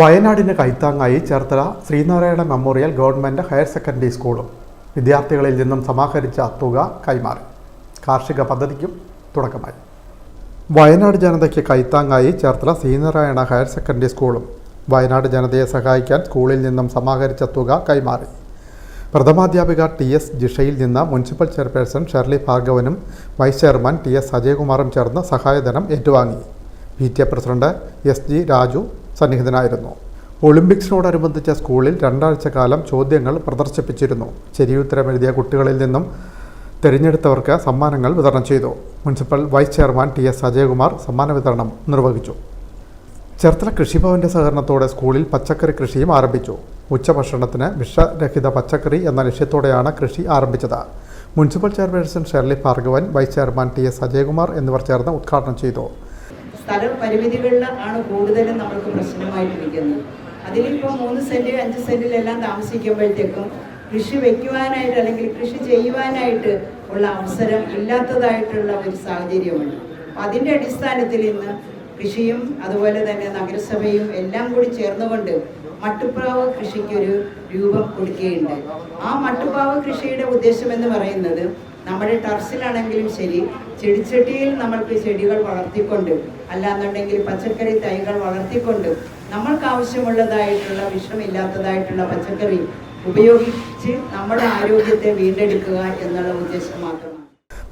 വയനാടിന് കൈത്താങ്ങായി Cherthala Sreenarayana memorial government higher secondary സ്കൂളും വിദ്യാർത്ഥികളിൽ നിന്നും സമാഹരിച്ച തുക കൈമാറി. കാർഷിക പദ്ധതിക്കും തുടക്കമായി. വയനാട് ജനതയ്ക്ക് കൈത്താങ്ങായി ചേർത്തല ശ്രീനാരായണ ഹയർ സെക്കൻഡറി സ്കൂളും വയനാട് ജനതയെ സഹായിക്കാൻ സ്കൂളിൽ നിന്നും സമാഹരിച്ച തുക കൈമാറി. പ്രഥമാധ്യാപിക ടി എസ് ജിഷയിൽ നിന്ന് മുനിസിപ്പൽ ചെയർപേഴ്സൺ ഷെർലി ഭാർഗവനും വൈസ് ചെയർമാൻ ടി എസ് അജയകുമാറും ചേർന്ന് സഹായധനം ഏറ്റുവാങ്ങി. P T A president S G Raju സന്നിഹിതനായിരുന്നു. ഒളിമ്പിക്സിനോടനുബന്ധിച്ച സ്കൂളിൽ രണ്ടാഴ്ച കാലം ചോദ്യങ്ങൾ പ്രദർശിപ്പിച്ചിരുന്നു. ശരിയുത്തരം എഴുതിയ കുട്ടികളിൽ നിന്നും തിരഞ്ഞെടുത്തവർക്ക് സമ്മാനങ്ങൾ വിതരണം ചെയ്തു. Municipal vice chairman T S Ajayakumar സമ്മാന വിതരണം നിർവഹിച്ചു. ചേർത്തല കൃഷിഭവന്റെ സഹകരണത്തോടെ സ്കൂളിൽ പച്ചക്കറി കൃഷിയും ആരംഭിച്ചു. ഉച്ചഭക്ഷണത്തിന് വിഷരഹിത പച്ചക്കറി എന്ന ലക്ഷ്യത്തോടെയാണ് കൃഷി ആരംഭിച്ചത്. Municipal chairperson Sherly Bhargavan vice chairman T S Ajayakumar എന്നിവർ ചേർന്ന് ഉദ്ഘാടനം ചെയ്തു. സ്ഥല പരിമിതികളിൽ ആണ് കൂടുതലും നമ്മൾക്ക് പ്രശ്നമായിട്ടിരിക്കുന്നത്. അതിലിപ്പോൾ മൂന്ന് സെന്റ് അഞ്ച് സെന്റിലെല്ലാം താമസിക്കുമ്പോഴത്തേക്കും കൃഷി വയ്ക്കുവാനായിട്ട് അല്ലെങ്കിൽ കൃഷി ചെയ്യുവാനായിട്ട് ഉള്ള അവസരം ഇല്ലാത്തതായിട്ടുള്ള ഒരു സാഹചര്യമുണ്ട്. അപ്പം അതിന്റെ അടിസ്ഥാനത്തിൽ ഇന്ന് കൃഷിയും അതുപോലെ തന്നെ നഗരസഭയും എല്ലാം കൂടി ചേർന്നുകൊണ്ട് മട്ടുപ്രാവ് കൃഷിക്കൊരു രൂപം കൊടുക്കുകയുണ്ട് ആ മട്ടുപ്രാവ് കൃഷിയുടെ ഉദ്ദേശം എന്ന് പറയുന്നത് നമ്മുടെ ടർസിലാണെങ്കിലും ശരി ചെടിച്ചട്ടിയിൽ നമ്മൾക്ക് ചെടികൾ വളർത്തിക്കൊണ്ട് അല്ലാന്നുണ്ടെങ്കിൽ പച്ചക്കറി തൈകൾ വളർത്തിക്കൊണ്ട് നമ്മൾക്ക് ആവശ്യമുള്ളതായിട്ടുള്ള വിഷമില്ലാത്തതായിട്ടുള്ള പച്ചക്കറി ഉപയോഗിച്ച് നമ്മുടെ ആരോഗ്യത്തെ വീണ്ടെടുക്കുക എന്നുള്ള ഉദ്ദേശം മാത്രമാണ്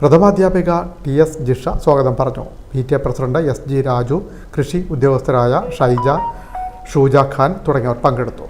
പ്രഥമാധ്യാപിക ടി എസ് ജിഷ സ്വാഗതം പറഞ്ഞു. P T A president S G Raju കൃഷി ഉദ്യോഗസ്ഥരായ ഷൈജ ഷൂജ ഖാൻ തുടങ്ങിയവർ പങ്കെടുത്തു.